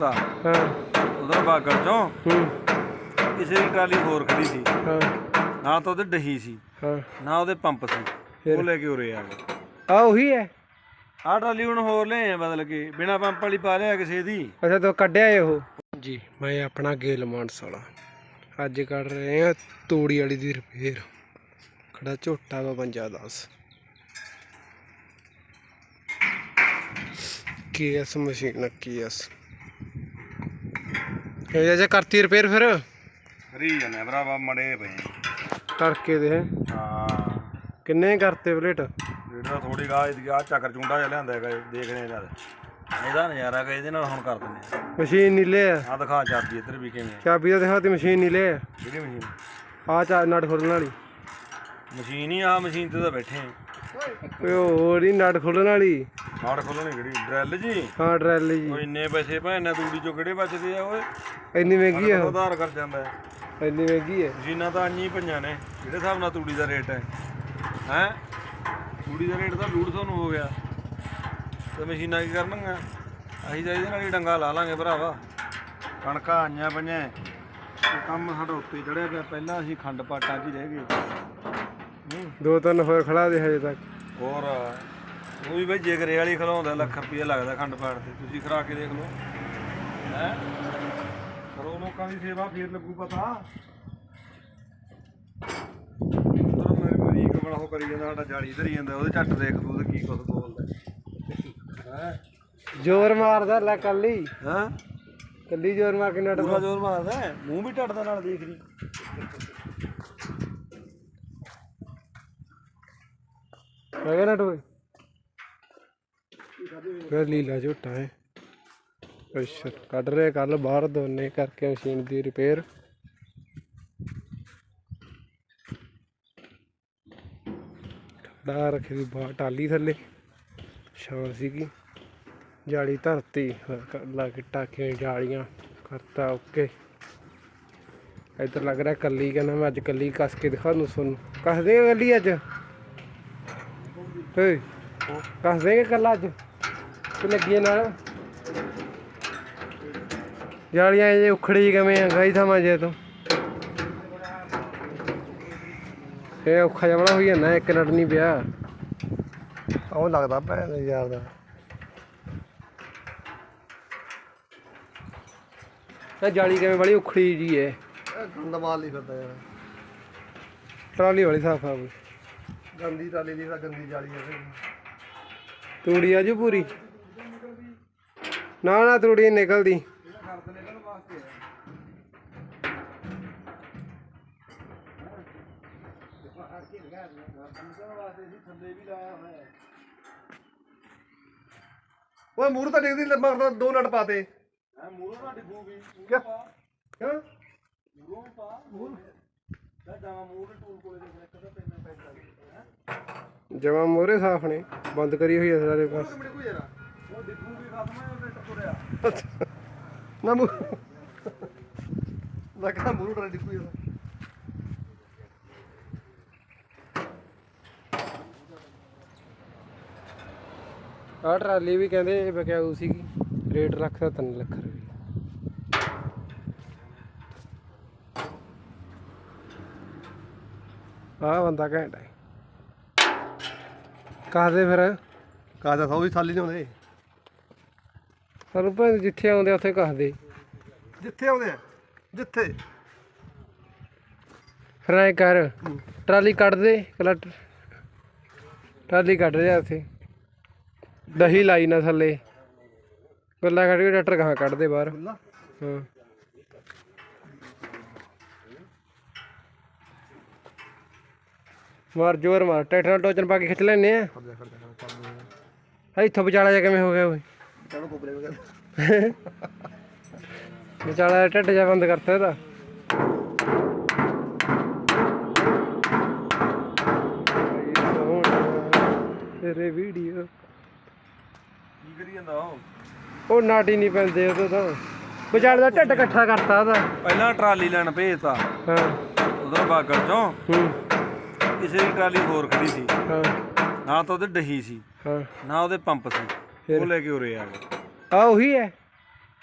ਤਾਂ ਹਾਂ। ਉਧਰ ਬਾਗਲ ਚੋਂ ਹੂੰ। ਕਿਸੇ ਦੀ ਟਰਾਲੀ ਹੋਰ ਖੜੀ ਸੀ। ਹਾਂ। ਨਾ ਤਾਂ ਉਹਦੇ ਡਹੀ ਸੀ ਹਾਂ। ਨਾ ਉਹਦੇ ਪੰਪ ਸੀ? ਉਹ ਲੈ ਕੇ ਉਰੇ ਆ ਗਏ। ਆ ਉਹੀ ਹੈ? ਆਹ ਟਰਾਲੀ ਹੁਣ ਹੋਰ ਲੈ ਆ ਬਦਲ ਕੇ ਬਿਨਾ ਪੰਪ ਵਾਲੀ ਪਾ ਲਿਆ ਕਿਸੇ ਦੀ। ਅੱਛਾ ਤੋ ਕੱਢਿਆ ਏ ਉਹ? ਜੀ ਮੈਂ ਆਪਣਾ ਗੇਲ ਮਾਨਸ ਵਾਲਾ ਅੱਜ ਕੱਢ ਰਹੇ ਆ ਤੂੜੀ ਵਾਲੀ ਦੀ ਰਿਪੇਅਰ। ਖੜਾ ਝੋਟਾ ਵਾ 5010 ਕੇਐਸ ਮਸ਼ੀਨ ਕੇਐਸ ਇਹ ਜੇ ਕਰਤੀ ਰਿਪੇਅਰ ਫਿਰ? ਫਰੀ ਜਾਂਦੇ ਭਰਾਵਾ ਮੜੇ ਪਏ ਤੜਕੇ ਦੇ ਹੈਂ। ਹਾਂ। ਕਿੰਨੇ ਕਰਤੇ ਪਲੇਟ ਜਿਹੜਾ ਥੋੜੀ ਗਾਹ ਇਹਦੀ ਆ ਚੱਕਰ ਚੁੰਡਾ ਜਿਹਾ ਲਿਆਂਦਾ ਹੈਗਾ ਇਹ, ਦੇਖਣੇ ਦਾ ਇਹਦਾ। ਨਜ਼ਾਰਾ ਕਿ ਇਹਦੇ ਨਾਲ ਹੁਣ ਕਰ ਦਿੰਦੇ ਆ। ਮਸ਼ੀਨ ਨੀਲੇ ਆ। ਆਹ ਦਿਖਾ ਚਾਬੀ ਇੱਧਰ ਵੀ ਕਿਵੇਂ ਆ। ਚਾਬੀ ਦਾ ਦਿਖਾ ਤੇ ਮਸ਼ੀਨ ਨੀਲੇ ਆ। ਜਿਹੜੀ ਮਸ਼ੀਨ? ਆ ਚਾ ਨਟ ਖੋਲਣ ਵਾਲੀ। ਮਸ਼ੀਨ ਹੀ ਆ ਮਸ਼ੀਨ ਤੇ ਤਾਂ ਬੈਠੇ ਆ। ਓਏ ਹੋਰ ਹੀ ਨਟ ਖੋਲਣ ਵਾਲੀ? ਨਾੜ ਖੋਲਣੀ ਕਿਹੜੀ? ਡਰੈਲ ਜੀ? ਹਾਂ ਡਰੈਲ ਜੀ। ਉਹ ਇੰਨੇ ਪੈਸੇ ਭੈਣ ਤੂੜੀ ਚੋਂ ਕਿਹੜੇ ਬਚਦੇ ਆ ਓਏ? ਇੰਨੀ ਮਹਿੰਗੀ ਆ। ਉਹ? ਉਧਾਰ ਕਰ ਜਾਂਦਾ ਹੈ। ਇੰਨੀ ਮਹਿੰਗੀ ਹੈ ਮਸ਼ੀਨਾਂ ਤਾਂ ਅੰਨੀ ਪਈਆਂ ਨੇ ਜਿਹੜੇ ਹਿਸਾਬ ਨਾਲ ਤੂੜੀ ਦਾ ਰੇਟ ਹੈ? ਹੈ? ਤੂੜੀ ਦਾ ਰੇਟ ਤਾਂ 150 ਨੂੰ ਹੋ ਗਿਆ। ਤੇ ਮਸ਼ੀਨਾਂ ਕੀ ਕਰਨਗੀਆਂ? ਅਸੀਂ ਤਾਂ ਇਹਦੇ ਨਾਲ ਹੀ ਡੰਗਾ ਲਾ ਲਾਂਗੇ ਭਰਾਵਾ। ਕਣਕਾਂ ਆਈਆਂ ਪਈਆਂ। ਇਹ ਕੰਮ ਸਾਡਾ ਉੱਤੇ ਚੜਿਆ ਪਿਆ। ਪਹਿਲਾਂ ਅਸੀਂ ਖੰਡ ਪਾਟਾਂ 'ਚ ਹੀ ਰਹਿ ਗਏ। ਦੋ ਤਿੰਨ ਹੋਏ ਖੜਾ ਦੇ ਹਜੇ ਤੱਕ। ਹੋਰ ਉਹ ਵੀ ਬਈ ਜਿਗਰੇ ਵਾਲੀ ਖਲਾਉਂਦਾ ਲੱਖ ਰੁਪਏ ਲੱਗਦਾ ਖੰਡ ਪਾੜ ਤੇ। ਤੁਸੀਂ ਖਰਾ ਕੇ ਦੇਖ ਲਓ। ਹੈ? ਕਰੋ ਲੋਕਾਂ ਦੀ ਸੇਵਾ ਫੇਰ ਲੱਗੂ ਪਤਾ। ਉਧਰ ਮੇਰੀ ਮਰੀਕ ਬਣਾ ਉਹ ਕਰੀ ਜਾਂਦਾ ਸਾਡਾ ਜਾਲੀ ਧਰੀ ਜਾਂਦਾ ਉਹਦੇ ਝੱਟ ਦੇਖ ਤੂੰ ਉਹਦੇ ਕੀ ਕੁਛ ਬੋਲਦਾ। ਹੈ? ਜ਼ੋਰ ਮਾਰਦਾ ਲੈ ਕੱਲੀ। ਹਾਂ? ਕੱਲੀ ਜ਼ੋਰ ਮਾਰ ਕੇ ਨਟ ਪੂਰਾ ਜ਼ੋਰ ਮਾਰਦਾ ਹੈ, ਮੂੰਹ ਵੀ ਟੱਟਦਾ ਨਾਲ ਦੇਖ ਲਈ। ਹੈਗਾ ਨਟ ਓਏ। ਫਿਰ ਲੀਲਾ ਝੋਟਾ ਹੈ। ਅੱਛਾ, ਕੱਢ ਰਹੇ ਕੱਲ ਬਾਹਰ ਦੋਨੇ ਕਰਕੇ ਮਸ਼ੀਨ ਦੀ ਰਿਪੇਅਰ ਠੰਡਾ ਰੱਖੀ ਦੀ ਬਾਹਰ ਟਾਲੀ ਥੱਲੇ। ਛਾਂ ਸੀਗੀ। ਜਾਲੀ ਧਰਤੀ ਲਾ ਕੇ ਟਾਕੀਆਂ ਜਾਲੀਆਂ, ਕਰਤਾ ਓਕੇ। ਇੱਧਰ ਲੱਗ ਰਿਹਾ ਕੱਲੀ, ਕਹਿੰਦਾ ਮੈਂ ਅੱਜ ਕੱਲੀ ਕੱਸ ਕੇ ਦਿਖਾ ਦੂੰ ਤੁਹਾਨੂੰ। ਕੱਸ ਦੇਗਾ ਕੱਲੀ ਅੱਜ? ਓਏ ਕੱਸ ਦੇਗਾ ਕੱਲਾ ਅੱਜ? ਤੇ ਲੱਗੀਏ ਨਾਲ? ਜਾਲੀਆਂ ਜੇ ਉਖੜੀ ਕਿਵੇਂ ਆ ਗਈ ਥਾਂ ਜੇ ਤੂੰ? ਇਹ ਔਖਾ ਬੜਾ ਹੋਈ ਜਾਂਦਾ ਇੱਕ ਨਟ ਨਹੀਂ ਪਿਆ। ਉਹ ਲੱਗਦਾ ਭੈਣ ਯਾਰ ਦਾ। ਇਹ ਜਾਲੀ ਕਿਵੇਂ ਬੜੀ ਉਖੜੀ ਜੀ ਹੈ ਗੰਦਾ ਮਾਲ ਨਹੀਂ ਫਿਰਦਾ ਯਾਰ। ਟਰਾਲੀ ਵਾਲੀ ਸਾਫ਼ ਆ ਬਈ। ਗੰਦੀ ਟਾਲੀ ਦੀ ਤਾਂ ਗੰਦੀ ਜਾਲੀ ਹੈ ਤੂੜੀ ਆਜੂ ਪੂਰੀ? ਨਾ ਨਾ ਤੂੜੀ ਨੀ ਨਿਕਲਦੀ। ਓਏ ਮੂਰ ਤਾਂ ਡਿੱਗਦੀ ਮਗਰ ਦੋ ਨਟ ਪਾਤੇ ਹੈ ਨਾ ਡਿੱਗੂਗੀ ਕਿਆ ਕਿਆ ਮੂਹਰੋਂ ਪਾ ਮੂਹਰ ਦਾ ਮੂਹਰ ਟੂਲ ਕੋਲੇ ਦੇਖ ਇੱਕ ਤਾਂ ਪੈਣਾ ਪੈਂਦਾ ਜਮਾ ਮੋਰੇ ਸਾਫ਼ ਨੇ ਬੰਦ ਕਰੀ ਹੋਈ ਹੈ ਸਾਰੇ ਪਾਸ ਨਾ ਲੱਗਾ ਮੂਰ ਯਾਰ ਆਹ ਟਰਾਲੀ ਵੀ ਕਹਿੰਦੇ ਬਕਿਆਊ ਸੀਗੀ ਰੇਟ ਰੱਖਦਾ 3 ਲੱਖ ਰੁਪਏ। ਆਹ ਬੰਦਾ ਘੈਂਟ ਹੈ। ਕਾਹਦੇ ਫਿਰ? ਕਾਜਾ ਸੌ ਵੀ ਥਾਲੀ ਨਹੀਂ ਆਉਂਦੇ ਸਾਨੂੰ ਭਾਵੇਂ ਜਿੱਥੇ ਆਉਂਦੇ ਉੱਥੇ ਕਹਦੇ ਜਿੱਥੇ ਆਉਂਦੇ ਆ ਜਿੱਥੇ। ਫਿਰ ਐ ਕਰ ਟਰਾਲੀ ਕੱਢ ਦੇ ਕਲਾ ਟਰਾਲੀ ਕੱਢ ਰਿਹਾ ਉੱਥੇ ਦਹੀ ਲਾਈ ਨਾ ਥੱਲੇ। ਗੱਲਾਂ ਕੱਢ ਕੇ ਡਾਕਟਰ ਕਹਾਂ ਕੱਢ ਦੇ ਬਾਹਰ ਹਾਂ। ਮਾਰ ਜੋਰ ਮਾਰ ਟਰੈਕਟਰ ਨਾਲ ਟੋਚਨ ਪਾ ਕੇ ਖਿੱਚ ਲੈਨੇ ਆ। ਆ ਇੱਥੋਂ ਵਿਚਾਲਾ ਜਾ ਕਿਵੇਂ ਹੋ ਗਿਆ ਓਏ? ਚਲੋ ਕੋਪਰੇ ਵਗੈਰਾ। ਵਿਚਾਲਾ ਢਿੱਡ ਜਾ ਬੰਦ ਕਰਤਾ ਇਹਦਾ। ਤੇਰੇ ਵੀਡੀਓ। ਕੀ ਕਰੀ ਜਾਂਦਾ ਉਹ? ਉਹ ਨਾਟੀ ਨਹੀਂ ਪੈਂਦੇ ਉਹਦੇ ਤਾਂ। ਵਿਚਾਲੇ ਦਾ ਢਿੱਡ ਇਕੱਠਾ ਕਰਤਾ ਉਹਦਾ। ਪਹਿਲਾਂ ਟਰਾਲੀ ਲੈਣ ਭੇਜਤਾ। ਹਾਂ। ਉਧਰ ਬਾਗਲ ਚੋਂ। ਹੂੰ। ਕਿਸੇ ਦੀ ਟਰਾਲੀ ਹੋਰ ਖੜੀ ਸੀ। ਹਾਂ। ਨਾ ਤਾਂ ਉਹਦੇ ਡਹੀ ਸੀ ਹਾਂ। ਨਾ ਉਹਦੇ ਪੰਪ ਸੀ? ਉਹ ਲੈ ਕੇ ਉਰੇ ਆ ਗਏ। ਆ ਉਹੀ ਹੈ?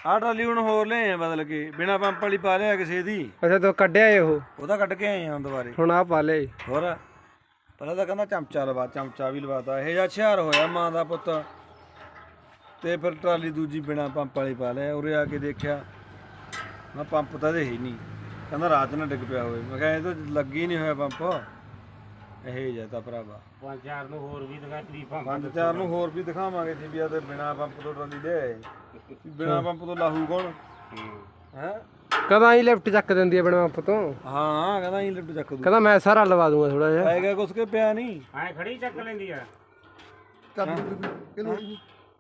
ਆਹ ਟਰਾਲੀ ਹੁਣ ਹੋਰ ਲੈ ਆ ਬਦਲ ਕੇ ਬਿਨਾ ਪੰਪ ਵਾਲੀ ਪਾ ਲਿਆ ਕਿਸੇ ਦੀ। ਅੱਛਾ ਤੂੰ ਕੱਢਿਆ ਏ ਉਹ? ਉਹਦਾ ਕੱਢ ਕੇ ਆਏ ਆ ਹੁਣ ਦੁਬਾਰੇ। ਹੁਣ ਆ ਪਾ ਲਿਆ ਈ। ਹੋਰ? ਪਹਿਲਾਂ ਤਾਂ ਕਹਿੰਦਾ ਚਮਚਾ ਲਵਾ ਚਮਚਾ ਵੀ ਲਵਾਤਾ। ਇਹ ਜਿਹਾ ਹੁਸ਼ਿਆਰ ਹੋਇਆ ਮਾਂ ਦਾ ਪੁੱਤ। ਤੇ ਫਿਰ ਟਰਾਲੀ ਦੂਜੀ ਬਿਨਾ ਪੰਪ ਵਾਲੀ ਪਾ ਲਿਆ ਉਰੇ ਆ ਕੇ ਦੇਖਿਆ। ਮੈਂ ਪੰਪ ਤਾਂ ਦੇ ਹੀ ਨਹੀਂ। ਕਹਿੰਦਾ ਰਾਤ ਨਾ ਡਿੱਗ ਪਿਆ ਹੋਵੇ। ਮੈਂ ਕਿਹਾ ਇਹ ਤਾਂ ਲੱਗੀ ਨਹੀਂ ਹੋਇਆ ਪੰਪ। ਇਹ ਜਿਹਾ ਤਾਂ ਭਰਾਵਾ। ਪੰਜ ਚਾਰ ਨੂੰ ਹੋਰ ਵੀ ਦਿਖਾ ਤਰੀ ਪੰਜ ਚਾਰ ਨੂੰ ਹੋਰ ਵੀ ਦਿਖਾਵਾਂਗੇ ਜੀ ਵੀ ਆ ਤੇ ਬਿਨਾ ਪੰਪ ਤੋਂ ਟਰਾਲੀ ਦੇ ਬਿਨਾ ਪੰਪ ਤੋਂ ਲਾਹੂ ਕੌਣ? ਹੈ। ਕਦਾਂ ਹੀ ਲਿਫਟ ਚੱਕ ਦਿੰਦੀ ਆ ਬਣਾ ਆਪ ਤੋਂ? ਹਾਂ ਕਹਿੰਦਾ ਇਹ ਲੱਡੂ ਚੱਕ ਦੂ। ਕਹਿੰਦਾ ਮੈਂ ਸਾਰਾ ਲਵਾ ਦੂੰਗਾ ਥੋੜਾ ਜਿਹਾ। ਆਏਗਾ ਕੁਛ ਕੇ ਪਿਆ ਨਹੀਂ? ਐ ਖੜੀ ਚੱਕ ਲੈਂਦੀ ਆ। ਚਾਬੀ ਕਿਹਨੂੰ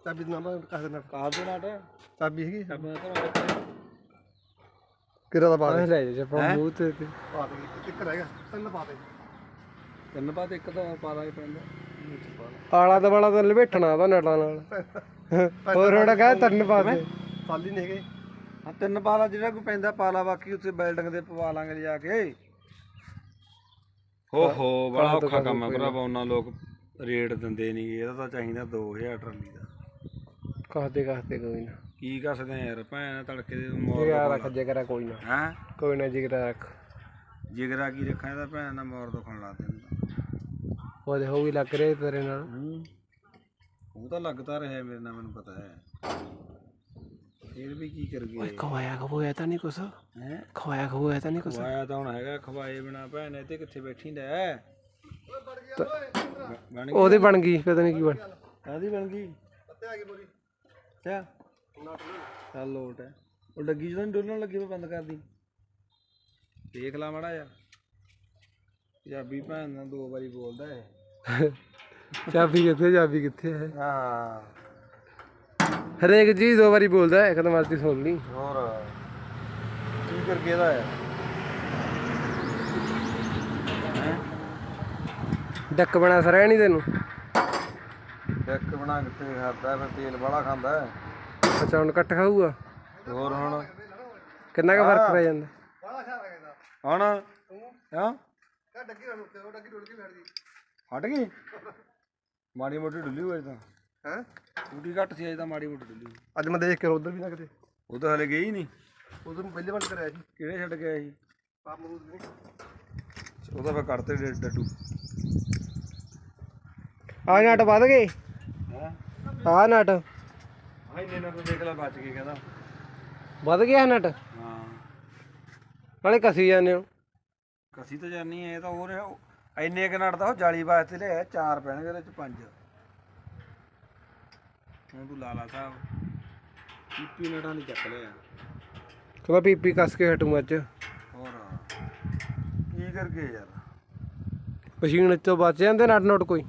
ਚਾਬੀ ਦਾ ਨਾਮ ਕਾਹ ਦੇ ਨਾਲ ਕਾਹ ਦੇ ਨਾਟ ਚਾਬੀ ਹੈਗੀ ਕਿਹੜਾ ਦਾ? ਪਾ ਆਹ ਦੇ ਲੈ ਜਾ ਪਾ ਮੂੰਹ ਤੇ ਤੇ। ਪਾ ਦੇ ਇੱਕ ਰਹਿ ਗਿਆ ਤਿੰਨ ਪਾ ਦੇ। ਤਿੰਨ ਬਾਤ ਇੱਕ ਤਾਂ ਪਾ ਲਾ ਪੈਂਦਾ ਵਿੱਚ ਪਾ ਲਾ ਆਲਾ ਦਵਾਲਾ ਤਾਂ ਲਵੇਟਣਾ ਉਹਦਾ ਨਟਾਂ ਨਾਲ। ਹੋਰ ਉਹਦਾ ਕਹਿੰਦਾ ਤਿੰਨ ਪਾ ਦੇ ਸਾਲੀ ਨਹੀਂ ਹੈਗੇ। ਹਾਂ ਤਿੰਨ ਪਾ ਲਾ ਜਿਹੜਾ ਕੋਈ ਪੈਂਦਾ ਪਾ ਲਾ ਬਾਕੀ ਉੱਥੇ ਬਿਲਡਿੰਗ ਦੇ ਪਵਾ ਲਾਂਗੇ ਲਿਜਾ ਕੇ। ਹੋ ਹੋ ਬੜਾ ਔਖਾ ਕੰਮ ਹੈ ਭਰਾਵਾ ਉਹਨਾਂ ਲੋਕ ਰੇਟ ਦਿੰਦੇ ਨਹੀਂ ਇਹਦਾ ਤਾਂ ਚਾਹੀਦਾ 2000 ਟਰਾਲੀ ਦਾ। ਕਹਦੇ ਕਹਦੇ ਕੋਈ ਨਾ। ਕੀ ਕੱਸਦੇ ਆ ਯਾਰ ਭੈਣ ਤੜਕੇ ਦੇ ਜਿਗਰਾ ਮੋਰ ਰੱਖ ਜਿਗਰਾ ਕੋਈ ਨਾ। ਹੈ? ਕੋਈ ਨਾ ਜਿਗਰਾ ਰੱਖ। ਜਿਗਰਾ ਕੀ ਰੱਖਾਂ ਇਹਦਾ ਭੈਣ ਦਾ ਮੋਰ ਦੁਖਣ ਲਾ ਦਿੰਦਾ। ਉਹਦੇ ਹੋ ਵੀ ਲੱਗ ਰਿਹਾ ਤੇਰੇ ਨਾਲ। ਹੂੰ। ਉਹ ਤਾਂ ਲੱਗਦਾ ਰਿਹਾ ਮੇਰੇ ਨਾਲ ਮੈਨੂੰ ਪਤਾ ਹੈ। ਫਿਰ ਵੀ ਕੀ ਕਰ ਗਏ ਖਵਾਇਆ ਖਵਾਇਆ ਤਾਂ ਨਹੀਂ ਕੁਛ? ਹੈ? ਖਵਾਇਆ ਖਵਾਇਆ ਤਾਂ ਨਹੀਂ ਕੁਛ? ਖਵਾਇਆ ਤਾਂ ਹੁਣ ਹੈਗਾ ਖਵਾਏ ਬਿਨਾ ਭੈਣ ਇਹ ਤੇ ਕਿੱਥੇ ਬੈਠੀ ਲੈ ਬਣ ਗਈ ਉਹਦੀ ਬਣ ਗਈ ਪਤਾ ਨਹੀਂ ਕੀ ਬਣ ਕਾਦੀ ਬਣ ਗਈ? ਪੱਤੇ ਆ ਗਏ ਬੋਲੀ ਅੱਛਾ। ਚੱਲ ਲੋਟ ਹੈ। ਉਹ ਲੱਗੀ ਜਦੋਂ ਨੀ ਡੋਲਣ ਲੱਗੀ ਮੈਂ ਬੰਦ ਕਰਦੀ। ਦੇਖ ਲਾ ਮੜਾ ਯਾਰ ਪੰਜਾਬੀ ਭੈਣ ਨਾਲ ਦੋ ਵਾਰੀ ਬੋਲਦਾ ਹੈ ਚਾਬੀ ਕਿੱਥੇ ਚਾਬੀ ਕਿੱਥੇ ਹੈ? ਹਾਂ। ਹਰੇਕ ਜੀ ਦੋ ਵਾਰੀ ਬੋਲਦਾ ਹੈ ਕਦਮ ਮਰਜ਼ੀ ਸੁਣ ਲਈ। ਹੋਰ ਕੀ ਕਰ ਗਿਆ ਦਾ? ਡੱਕ ਬਣਾ ਸਰਿਆ ਨਹੀਂ ਤੈਨੂੰ। ਡੈਕ ਬਣਾ ਕਿੱਥੇ ਖਾਦਾ ਫਿਰ ਤੇਲ ਬੜਾ ਖਾਂਦਾ ਹੈ। ਅੱਛਾ ਹੁਣ ਕੱਟ ਖਾਊਗਾ? ਹੋਰ ਹੁਣ? ਕਿੰਨਾ ਕੁ ਫ਼ਰਕ ਪੈ ਜਾਂਦਾ? ਹੁਣ? ਹਾਂ ਹਟ ਗਈ? ਮਾੜੀ ਮੋਟੀ ਡੁੱਲੀ ਹੋਈ ਤਾਂ। ਹੈ? ਟੂਟੀ ਘੱਟ ਸੀ ਅਜੇ ਤਾਂ ਮਾੜੀ ਮੋਟੀ ਡੁੱਲੀ। ਅੱਜ ਮੈਂ ਦੇਖ ਕੇ ਉਧਰ ਵੀ ਨਾ ਕਿਤੇ। ਉਹ ਤਾਂ ਹਲੇ ਗਈ ਨਹੀਂ। ਉਧਰ ਨੂੰ ਪਹਿਲੇ ਵਾਰ ਕਰਿਆ ਸੀ। ਕਿਹੜੇ ਛੱਡ ਗਿਆ ਸੀ? ਪਾਪ ਮਰੂਦ ਨਹੀਂ। ਉਹਦਾ ਫਿਰ ਕਰਤੇ ਡੱਡੂ ਆ ਨਟ ਵੱਧ ਗਏ। ਹੈ? ਆ ਨਟ। ਹਾਂ ਨਾਲ ਤਾਂ ਦੇਖ ਲੈ ਬਚ ਗਈ ਕਹਿੰਦਾ। ਵੱਧ ਗਿਆ ਨਟ? ਹਾਂ। ਨਾਲੇ ਕਸੀ ਜਾਂਦੇ ਹੋ। ਕਸੀ ਤਾਂ ਜਾਨੀ ਐ ਇਹ ਤਾਂ ਹੋਰ ਹੈ ਇੰਨੇ ਕੁ ਨਟ ਤਾਂ ਉਹ ਜਾਲੀ ਵਾਸਤੇ ਲਿਆ ਚਾਰ ਪੈਣਗੇ ਉਹਦੇ ਚ ਪੰਜ। ਹੁਣ ਤੂੰ ਲਾਲਾ ਸਾਹਿਬ ਪੀਪੀ ਨਟਾਂ ਨਹੀਂ ਚੱਕ ਲਿਆ ਕਹਿੰਦਾ ਪੀਪੀ ਕੱਸ ਕੇ ਹਟੂ ਅੱਜ। ਹੋਰ। ਕੀ ਕਰਕੇ ਯਾਰ? ਮਸ਼ੀਨ ਚੋਂ ਬਚ ਜਾਂਦੇ ਨਟ ਨੋਟ ਕੋਈ?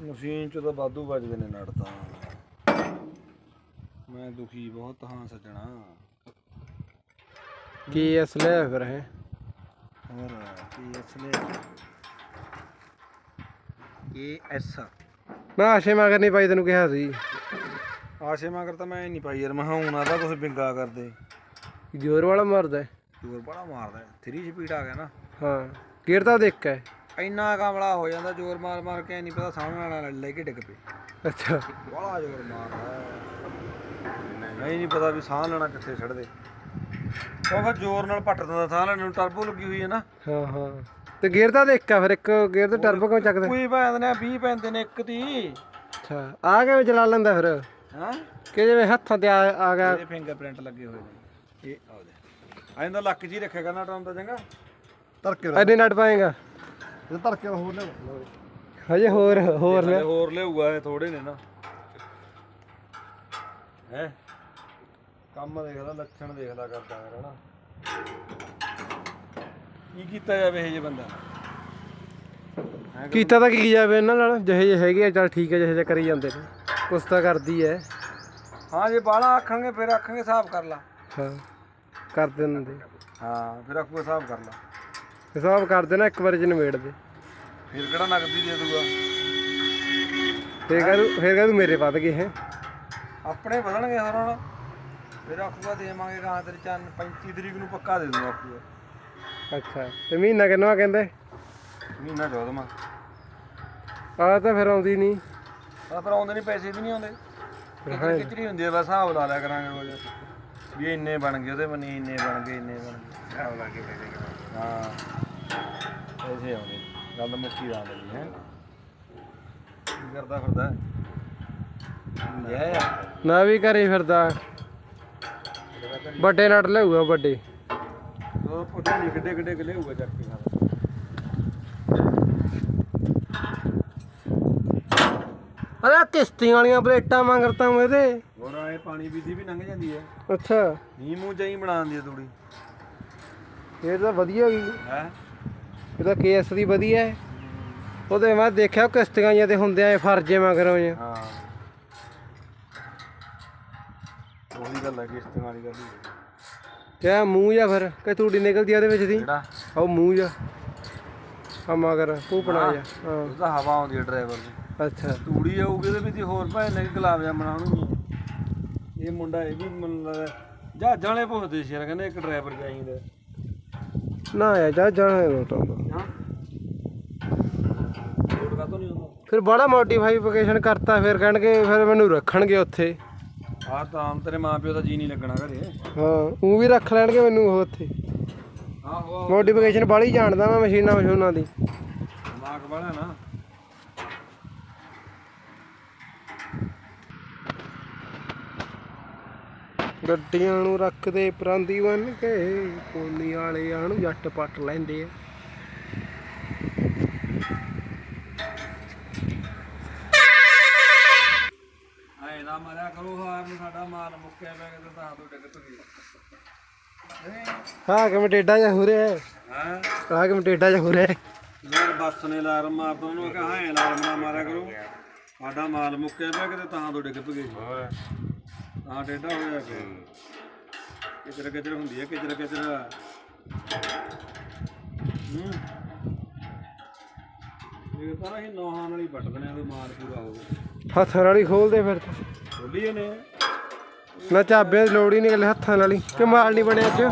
ਮਸ਼ੀਨ ਚ ਤਾਂ ਵਾਧੂ ਵੱਜਦੇ ਨੇ ਨਟ ਤਾਂ। ਮੈਂ ਦੁਖੀ ਬਹੁਤ ਹਾਂ ਸੱਜਣਾ। ਕੀ ਐਸ ਲੈ ਫਿਰ ਹੈ ਹੋਰ ਕੀ ਐਸ ਮੈਂ ਆਸ਼ੇ ਮਗਰ ਨਹੀਂ ਪਾਈ ਤੈਨੂੰ ਕਿਹਾ ਸੀ। ਆਸ਼ੇ ਮਗਰ ਤਾਂ ਮੈਂ ਨਹੀਂ ਪਾਈ ਯਾਰ ਮੈਂ ਹੁਣ ਆਦਾ ਕੁਝ ਬਿੰਗਾ ਕਰਦੇ। ਜ਼ੋਰ ਵਾਲਾ ਮਾਰਦਾ ਹੈ। ਜ਼ੋਰ ਬੜਾ ਮਾਰਦਾ 3 ਸਪੀਡ ਆ ਗਿਆ ਨਾ। ਹਾਂ ਗੇਰ ਤਾਂ ਦੇਖ ਕੇ ਇੰਨਾ ਕਮਲਾ ਹੋ ਜਾਂਦਾ ਜ਼ੋਰ ਮਾਰ ਮਾਰ ਕੇ ਨਹੀਂ ਪਤਾ ਸਾਹਮਣੇ ਵਾਲਾ ਲੈ ਕੇ ਡਿੱਗ ਪਏ। ਅੱਛਾ। ਬੜਾ ਜ਼ੋਰ ਮਾਰਦਾ ਨਹੀਂ ਨਹੀਂ ਪਤਾ ਵੀ ਸਾਹ ਲੈਣਾ ਕਿੱਥੇ ਛੱਡਦੇ। ਉਹ ਫਿਰ ਜ਼ੋਰ ਨਾਲ ਪੱਟ ਦਿੰਦਾ ਸਾਹ ਲੈਣ ਨੂੰ ਟਰਬੋ ਲੱਗੀ ਹੋਈ ਹੈ ਨਾ। ਹਾਂ ਹਾਂ। ਤੇ ਗੇਰ ਤਾਂ ਦੇਖ ਕੇ ਫਿਰ ਇੱਕ ਗੇਰ ਤੇ ਟਰਬੋ ਕਿਉਂ ਚੱਕਦਾ? ਕੋਈ ਪੈਂਦੇ ਨੇ 20 ਪੈਂਦੇ ਨੇ ਇੱਕ ਦੀ ਅੱਛਾ ਆ ਕਿਵੇਂ ਚਲਾ ਲੈਂਦਾ ਫਿਰ? ਹਾਂ? ਕਿ ਜਿਵੇਂ ਹੱਥਾਂ ਤੇ ਆ ਆ ਗਿਆ। ਇਹਦੇ ਫਿੰਗਰਪ੍ਰਿੰਟ ਲੱਗੇ ਹੋਏ ਨੇ। ਇਹ ਆਉਦੇ ਆਇੰਦਾ ਲੱਕ ਜੀ ਰੱਖਿਆ ਕਰਨਾ ਟਾਈਮ ਦਾ ਚੰਗਾ। ਧਰਕੇ ਐਨੇ ਨਟ ਪਾਏਗਾ। ਇਹ ਧਰਕੇ ਹੋਰ ਲੈ ਹਜੇ ਹੋਰ ਹੋਰ ਹਲੇ ਹੋਰ ਲਿਆਊਗਾ ਇਹ ਥੋੜੇ ਨੇ ਨਾ। ਹੈ? ਕੰਮ ਦੇਖਦਾ ਲੱਛਣ ਦੇਖਦਾ ਕਰਦਾ ਯਾਰ ਹਨਾ। ਕੀ ਕੀਤਾ ਜਾਵੇ ਇਹ ਜੇ ਬੰਦਾ? ਹੈਂ ਕੀਤਾ ਤਾਂ ਕੀ ਜਾਵੇ ਇਹਨਾਂ ਨਾਲ? ਜਿਹੇ ਜਿਹੇ ਹੈਗੇ ਆ ਚੱਲ ਠੀਕ ਹੈ ਜਿਹੇ ਜਿਹੇ ਕਰੀ ਜਾਂਦੇ ਨੇ। ਕੁਛ ਤਾਂ ਕਰਦੀ ਐ। ਹਾਂ ਜੇ ਬਾਲਾ ਆਖਣਗੇ ਫਿਰ ਆਖਣਗੇ ਹਿਸਾਬ ਕਰ ਲਾ। ਹਾਂ ਕਰ ਦਿੰਦੇ ਹਾਂ ਫਿਰ ਆਖੂਗਾ ਹਿਸਾਬ ਕਰ ਲਾ। ਹਿਸਾਬ ਕਰ ਦੇਣਾ ਇੱਕ ਵਾਰੀ ਚ ਨਿਬੇੜ ਦੇ। ਫਿਰ ਕਿਹੜਾ ਨਗਦੀ ਦੇ ਦੂਗਾ? ਫੇਰ ਕਹ ਫੇਰ ਕਹ ਮੇਰੇ ਵੱਧ ਗਏ ਹੈ। ਆਪਣੇ ਵਧਣਗੇ ਹੋਰ ਹੁਣ ਫਿਰ ਆਖੂਗਾ ਦੇਵਾਂਗੇ ਗਾਂ ਤੇਰੇ ਚੰਨ 35 ਤਰੀਕ ਨੂੰ ਪੱਕਾ ਦੇ ਦੂੰਗਾ ਆਖੂਗਾ ਅੱਛਾ ਤੇ ਮਹੀਨਾ ਕਿੰਨਾ ਕਹਿੰਦੇ? ਮਹੀਨਾ ਚੌਦਵਾਂ ਆ ਤਾਂ ਫਿਰ ਆਉਂਦੀ ਨਹੀਂ। ਆ ਪਰ ਆਉਂਦੇ ਨਹੀਂ ਪੈਸੇ ਵੀ ਨਹੀਂ ਆਉਂਦੇ। ਕਿਚਰੀ ਹੁੰਦੀ ਹੈ ਬਸ ਹਿਸਾਬ ਲਾ ਲਿਆ ਕਰਾਂਗੇ ਰੋਜ਼ ਵੀ ਇੰਨੇ ਬਣ ਗਏ ਉਹਦੇ ਮਨੀ ਇੰਨੇ ਬਣ ਗਏ ਇੰਨੇ ਬਣ ਗਏ। ਹਿਸਾਬ ਲਾ ਕੇ ਹਾਂ। ਐਸੇ ਆਉਂਦੇ ਗੱਲ ਮੁੱਕੀ ਦਾ ਲਈ ਹੈ ਕੀ ਕਰਦਾ ਫਿਰਦਾ? ਯਾ ਮੈਂ ਵੀ ਘਰੇ ਫਿਰਦਾ। ਵੱਡੇ ਨਟ ਲਿਆਊਗਾ ਵੱਡੇ। ਉਹ ਪਤਾ ਨਹੀਂ ਕਿੱਡੇ ਕਿੱਡੇ ਕਿਲੇ ਹੋਊਗਾ ਚੱਕ ਕੇ ਖਾਣਾ ਅਰੇ ਕਿਸ਼ਤੀਆਂ ਵਾਲੀਆਂ ਪਲੇਟਾਂ ਮੰਗਰਤਾ ਮੈਂ ਇਹਦੇ। ਹੋਰ ਆਏ ਪਾਣੀ ਪੀਦੀ ਵੀ ਲੰਘ ਜਾਂਦੀ ਹੈ। ਅੱਛਾ। ਨੀ ਮੂੰਹ ਚਾਈ ਬਣਾ ਦਿੰਦੀ ਹੈ ਤੂੜੀ ਇਹ ਤਾਂ ਵਧੀਆ ਗਈ ਹੈ? ਇਹ ਤਾਂ ਕੇਸ ਦੀ ਵਧੀਆ ਹੈ। ਉਹਦੇ ਮੈਂ ਦੇਖਿਆ ਕਿਸ਼ਤੀਆਂ ਜਿਹੀਆਂ ਤੇ ਹੁੰਦੇ ਆ ਫਰਜੇ ਮਗਰੋਂ ਜੇ ਹਾਂ। ਗੱਲ ਹੈ ਕਿ ਇਸਤੇਮਾਲ ਵਾਲੀ ਗੱਲ ਹੀ ਕਿਆ ਮੂੰਹ ਜਾਂ ਫਿਰ? ਕਿ ਤੂੜੀ ਨਿਕਲਦੀ ਆ ਉਹਦੇ ਵਿੱਚ ਦੀ? ਜਿਹੜਾ? ਉਹ ਮੂੰਹ ਜਾਂ ਆ ਮਗਰ ਭੂਪਣਾ ਜਾ। ਹਾਂ। ਉਹ ਤਾਂ ਹਵਾ ਆਉਂਦੀ ਹੈ ਡਰਾਈਵਰ ਦੀ। ਅੱਛਾ। ਤੂੜੀ ਆਊਗੀ ਉਹਦੇ ਵਿੱਚ ਹੀ ਹੋਰ ਭਾਵੇਂ ਨੇ ਗੁਲਾਬ ਜਾਮਣ ਆਉਣਗੀਆਂ ਇਹ ਮੁੰਡਾ ਇਹ ਵੀ ਮੈਨੂੰ ਲੱਗਦਾ ਜਹਾਜ਼ਾਂ ਵਾਲੇ ਪੁੱਛਦੇ ਸੀ ਯਾਰ ਕਹਿੰਦੇ ਇੱਕ ਡਰਾਈਵਰ ਚਾਹੀਦਾ ਨਾ ਆ ਜਾ ਜਾਣਾ ਲੋਟਾ ਹਾਂ। ਲੋਡ ਕਾ ਨਹੀਂ ਹੁੰਦਾ? ਫਿਰ ਬੜਾ ਮੋਡੀਫਾਈਕੇਸ਼ਨ ਕਰਤਾ ਫਿਰ ਕਹਿਣਗੇ ਫਿਰ ਮੈਨੂੰ ਰੱਖਣਗੇ ਉੱਥੇ। ਆਹ ਤਾਂ ਆਮ ਤੇਰੇ ਮਾਂ ਪਿਓ ਦਾ ਜੀ ਨਹੀਂ ਲੱਗਣਾ ਘਰੇ। ਹਾਂ ਉਹ ਵੀ ਰੱਖ ਲੈਣਗੇ ਮੈਨੂੰ ਉਹ ਉੱਥੇ। ਆਹੋ ਮੋਡੀਫਿਕੇਸ਼ਨ ਬਾਲੀ ਜਾਣਦਾ ਮੈਂ ਮਸ਼ੀਨਾਂ ਮਸ਼ੂਨਾਂ ਦੀ। ਦਿਮਾਗ ਵਾਲਾ ਨਾ। ਗੱਡੀਆਂ ਨੂੰ ਰੱਖਦੇ ਪਰਾਂਦੀ ਬਣ ਕੇ ਕੋਨੀ ਵਾਲਿਆਂ ਨੂੰ ਜੱਟ ਪੱਟ ਲੈਂਦੇ ਆ। ਮੁੱਕਿਆ ਪਿਆ ਕਿਤੇ ਤਾਂ ਤੋਂ ਡਿੱਗ ਪਈ ਹਾਂ ਕਿਵੇਂ ਟੇਡਾ ਜਿਹਾ ਹੋ ਰਿਹਾ ਹੈ? ਹਾਂ? ਆਹ ਕਿਵੇਂ ਟੇਡਾ ਜਿਹਾ ਹੋ ਰਿਹਾ ਹੈ? ਯਾਰ ਬੱਸ ਨੇ ਅਲਾਰਮ ਮਾਰਦਾ ਉਹਨੂੰ ਕਹਾ ਐ ਅਲਾਰਮ ਨਾ ਮਾਰਿਆ ਕਰੋ। ਸਾਡਾ ਮਾਲ ਮੁੱਕਿਆ ਪਿਆ ਕਿਤੇ ਤਾਂ ਤੋਂ ਡਿੱਗ ਪਈ ਤਾਂ ਟੇਢਾ ਹੋਇਆ ਕਿ ਕਿਚਰ ਕਿਚਰ ਹੁੰਦੀ ਹੈ ਕਿਚਰ ਕਿਚਰ ਹੂੰ। ਇਹ ਤਾਂ ਨਾ ਹੀ ਨੌਹਾਂ ਨਾਲ ਹੀ ਵੱਟ ਦਨੇ ਉਹਦਾ ਮਾਲ ਪੂਰਾ ਹੋਵੇ ਹੱਥਾਂ ਨਾਲ ਹੀ ਖੋਲਦੇ ਫਿਰ ਤਾਂ। ਬੋਲੀਏ ਨੇ। ਨਾ ਚਾਬਿਆਂ ਦੀ ਲੋੜ ਹੀ ਨਹੀਂ ਗੱਲ ਹੱਥਾਂ ਨਾਲ ਹੀ। ਕਿ ਮਾਲ ਨਹੀਂ ਬਣਿਆ ਅੱਜ।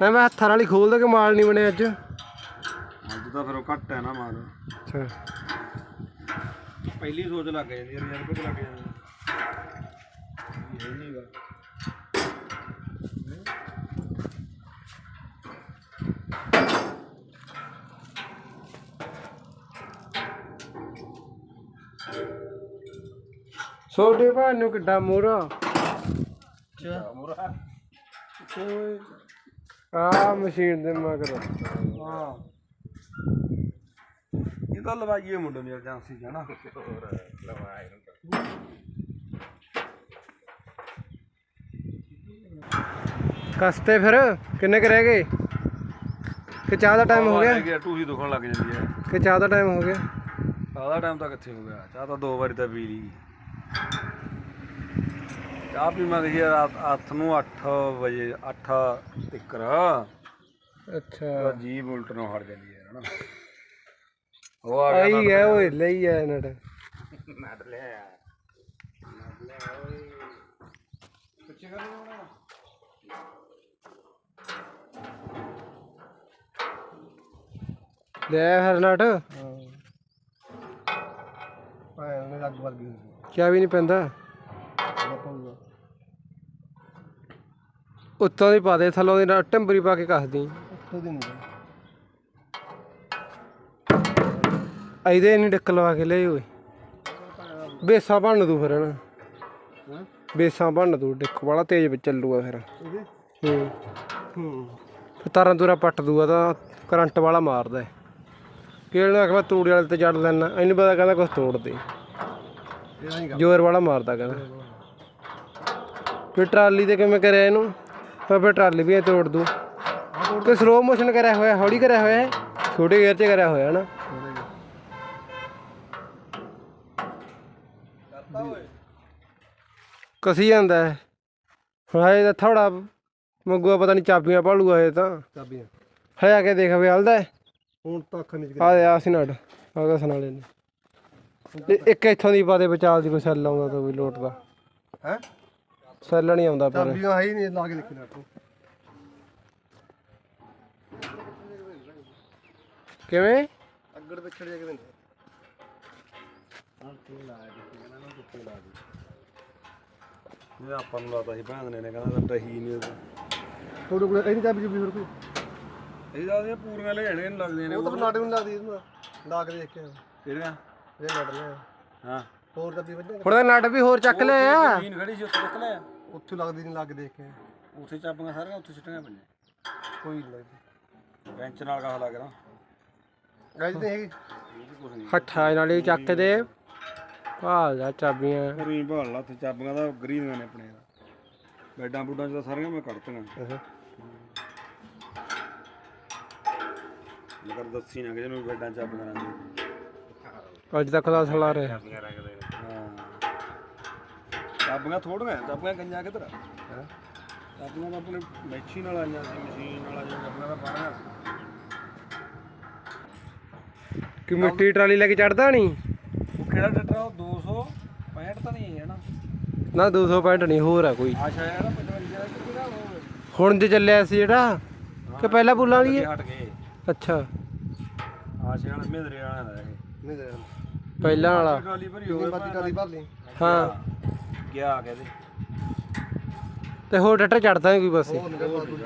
ਨਾ ਮੈਂ ਹੱਥਾਂ ਨਾਲ ਹੀ ਖੋਲਦਾ ਕਿ ਮਾਲ ਨਹੀਂ ਬਣਿਆ ਅੱਜ। ਅੱਜ ਤਾਂ ਫਿਰ ਉਹ ਘੱਟ ਹੈ ਨਾ ਮਾਲ। ਅੱਛਾ। ਪਹਿਲੀ ਸੋਚ ਲੱਗ ਜਾਂਦੀ ਹੈ ਯਾਰ ਕੁਝ ਲੱਗ ਜਾਂਦਾ। ਇਹ ਨਹੀਂਗਾ ਛੋਟੇ ਭਾਈ ਨੂੰ ਕਿੱਡਾ ਮੋਰਾ ਮੁਰਾ ਆ ਮਸ਼ੀਨ ਦੇ ਮਗਰ। ਹਾਂ। ਇਹ ਤਾਂ ਲਵਾਈਏ ਮੁੰਡੇ ਨੂੰ ਏਜੰਸੀ ਚ ਨਾ ਕਸਤੇ ਫਿਰ ਕਿੰਨੇ ਕ ਰਹਿ ਗਏ? ਕਿ ਚਾਹ ਦਾ ਟਾਈਮ ਹੋ ਗਿਆ? ਗਿਆ ਟੂਹੀ ਦੁਖਣ ਲੱਗ ਜਾਂਦੀ ਹੈ। ਕਿ ਚਾਹ ਦਾ ਟਾਈਮ ਹੋ ਗਿਆ? ਆਦਾ ਟਾਈਮ ਤਾਂ ਕਿੱਥੇ ਹੋ ਗਿਆ? ਚਾਹ ਤਾਂ ਦੋ ਵਾਰੀ ਤਾਂ ਪੀ ਲਈ। ਚਾਹ ਪੀਵਾਂਗੇ ਜੀ ਰਾਤ ਅੱਠ ਨੂੰ 8 ਵਜੇ 8 ਤਿੱਕਰ। ਅੱਛਾ। ਜੀਬ ਉਲਟ ਨੂੰ ਹਟ ਜਾਂਦੀ ਹੈ ਹਨਾ। ਉਹ ਆ ਗਿਆ ਆਈ ਗਿਆ। ਓਏ ਲਈ ਆ ਨਟ ਲੈ ਹਰ ਨਟ ਭਾਵੇਂ ਉਹਨੇ ਅੱਗ ਵਰਗੀ ਹੁੰਦੀ ਕਿਆ ਵੀ ਨਹੀਂ ਪੈਂਦਾ। ਉੱਤੋਂ ਦੀ ਪਾ ਦੇ ਥੱਲੋਂ ਦੀ ਨਾ ਟੰਬਰੀ ਪਾ ਕੇ ਕੱਸਦੀ ਉੱਥੋਂ ਦੀ ਨਹੀਂ ਇਹਦੇ ਨਹੀਂ ਡੱਕ ਲਵਾ ਕੇ ਲੈ ਓਏ। ਬੇਸਾਂ ਬਣ ਦੂ ਫਿਰ ਨਾ ਹਾਂ? ਬੇਸਾਂ ਬਣ ਦੂ ਡਿੱਕ ਵਾਲਾ ਤੇਜ਼ ਵਿੱਚ ਚੱਲੂਗਾ ਫਿਰ। ਇਹਦੇ? ਹੂੰ। ਹੂੰ। ਫਿਰ ਤਾਰਾਂ ਤੂਰਾ ਪੱਟ ਦੂਗਾ ਤਾਂ ਕਰੰਟ ਵਾਲਾ ਮਾਰਦਾ। ਹੈ ਕਿਹੜੇ ਆਖਵਾ ਤੂੜੀ ਵਾਲੇ ਤੇ ਜੜ ਲੈਣਾ ਇਹਨੂੰ ਪਤਾ ਕਹਿੰਦਾ ਕੁਝ ਤੋੜ ਦੇ। ਜ਼ੋਰ ਵਾਲਾ ਮਾਰਦਾ ਕਹਿੰਦਾ। ਫਿਰ ਟਰਾਲੀ ਤੇ ਕਿਵੇਂ ਕਰਿਆ ਇਹਨੂੰ? ਫਿਰ ਫਿਰ ਟਰਾਲੀ ਵੀ ਇਹ ਤੋੜ ਦੂ। ਤੇ ਸਲੋ ਮੋਸ਼ਨ ਕਰਿਆ ਹੋਇਆ ਹੌਲੀ ਕਰਿਆ ਹੋਇਆ ਹੈ ਛੋਟੇ ਗੇਅਰ 'ਚ ਕਰਿਆ ਹੋਇਆ ਨਾ। ਕਸੀ ਜਾਂਦਾ ਹੈ ਹਾਏ ਤਾਂ ਥੋੜਾ ਮਗੂਆ ਪਤਾ ਨਹੀਂ ਚਾਬੀਆਂ ਭਾਲੂਗਾ ਇਹ ਤਾਂ। ਚਾਬੀਆਂ। ਹੈ ਆ ਕੇ ਦੇਖ ਵੇ ਹਲਦਾ ਹੁਣ ਤਾਂ ਅੱਖ ਨਹੀਂ ਆ ਆ ਸੀ ਨੜ ਆ ਗਿਆ ਸਨਾਲੇ ਨੇ ਤੇ ਇੱਕ ਇੱਥੋਂ ਦੀ ਪਾ ਦੇ ਵਿਚਾਲ ਦੀ ਕੋਈ ਸੈੱਲ ਆਉਂਦਾ ਤਾਂ ਕੋਈ ਲੋਟ ਦਾ? ਹੈ? ਸੈੱਲ ਨਹੀਂ ਆਉਂਦਾ ਪਰ। ਚਾਬੀਆਂ ਹੈ ਹੀ ਨਹੀਂ ਲਾ ਕੇ ਦੇਖੀ ਨਾ ਤੂੰ। ਕਿਵੇਂ? ਅੱਗ ਅੱਗੜ ਪਿੱਛੜ ਜਾ ਕੇ ਦਿੰਦੇ ਇਹ ਆਪਾਂ ਨੂੰ ਲਾਤਾ ਸੀ ਭੈਣ ਨੇ ਨੇ ਕਹਿੰਦਾ ਤਾਂ ਰਹੀ ਨਹੀਂ ਥੋੜੇ ਕੋਲ ਇਹਦੀ ਚਾਬੀ ਜੁਬੀ ਹੋਰ ਕੋਈ? ਇਹਦਾ ਉਹਦੀਆਂ ਪੂਰੀਆਂ ਲੈ ਜਾਣੀਆਂ ਨੂੰ ਲੱਗਦੀਆਂ ਨੇ ਉਹ ਤਾਂ ਨਾਟਕ ਨੂੰ ਲੱਗਦੀ ਇਹਨੂੰ। ਲਾ ਕੇ ਦੇਖ ਕੇ ਕਿਹੜੀਆਂ? ਇਹ ਨਾਟਕ ਨੇ ਹਾਂ। ਹੋਰ ਹੁਣ ਤਾਂ ਨਟ ਵੀ ਹੋਰ ਚੱਕ ਲਿਆ ਆ। ਮਸ਼ੀਨ ਖੜੀ ਸੀ ਉੱਥੇ ਚੱਕ ਲਿਆ? ਉੱਥੇ ਲੱਗਦੀ ਨਹੀਂ ਲੱਗ ਦੇਖ ਕੇ। ਉੱਥੇ ਚਾਬੀਆਂ ਸਾਰੀਆਂ ਉੱਥੇ ਸਿੱਟੀਆਂ ਪਈਆਂ ਕੋਈ ਨਹੀਂ ਲੱਗਦੀ। ਬੈਂਚ ਨਾਲ ਕਹਾ ਲੱਗ ਰਿਹਾ। ਗਾਇਜ਼ ਨਹੀਂ ਹੈਗੀ? ਕੁਝ ਨਹੀਂ ਹੱਠਾਂ ਨਾਲ ਹੀ ਚੱਕ ਦੇ। ਭਾਲ ਜਾ ਚਾਬੀਆਂ। ਪੂਰੀ ਭਾਲ ਲਾ ਉੱਥੇ ਚਾਬੀਆਂ ਦਾ ਗਰੀਆਂ ਨੇ ਆਪਣੇ। ਬੈਡਾਂ ਬੁੱਡਾਂ ਚ ਤਾਂ ਸਾਰੀਆਂ ਮੈਂ ਕੱਢਤੀਆਂ। ਮਗਰ ਦੱਸੀ ਨਾ ਕਿ ਜਿਹਨੂੰ ਬੈਡਾਂ ਚਾਬੀਆਂ ਨਾਲ ਅੱਜ ਤੱਕ ਦਾ ਸਲਾ ਰਿਹਾ। ਹਾਂ। ਚਾਬੀਆਂ ਥੋੜੀਆਂ ਚਾਬੀਆਂ ਗੰਜਾਂ ਕਿਧਰ ਚਾਬੀਆਂ ਤਾਂ ਆਪਣੇ ਮੈਚੀ ਨਾਲ ਆਈਆਂ ਸੀ ਮਸ਼ੀਨ ਨਾਲ ਆਈਆਂ ਚਾਬੀਆਂ ਤਾਂ ਬਾਹਰ ਕਿ ਮਿੱਟੀ ਟਰਾਲੀ ਲੈ ਕੇ ਚੜਦਾ ਨਹੀਂ ਉਹ ਕਿਹੜਾ ਟਰੈਕਟਰ ਆ ਉਹ 265 ਤਾਂ ਨਹੀਂ ਹੈ ਨਾ। ਨਾ 200 ਪੈਂਟ ਨਹੀਂ ਹੋਰ ਆ ਕੋਈ। ਆਸ਼ਾ ਹੈ ਨਾ 55 ਦਾ ਕਿ ਕਿਹੜਾ ਉਹ ਹੁਣ ਜੇ ਚੱਲਿਆ ਸੀ ਜਿਹੜਾ ਕਿ ਪਹਿਲਾਂ ਬੁੱਲਾਂ ਲਈ ਹਟ ਗਏ। ਅੱਛਾ। ਆਸ਼ੇ ਵਾਲਾ ਮਹਿੰਦਰੇ ਵਾਲਾ ਦਾ ਇਹ। ਨਹੀਂ ਦੇ ਪਹਿਲਾਂ ਵਾਲਾ। ਟਰਾਲੀ ਭਰੀ ਕਿੰਨੀ ਹੋਵੇ ਬਾਤੀ ਟਾਲੀ ਭਰ ਲਈ। ਹਾਂ। ਗਿਆ ਕਹਿੰਦੇ ਤੇ ਹੋਰ ਟੱਟਾ ਚੜਦਾ ਨਹੀਂ ਕੋਈ ਨਿਕਲ ਬਾਤੂ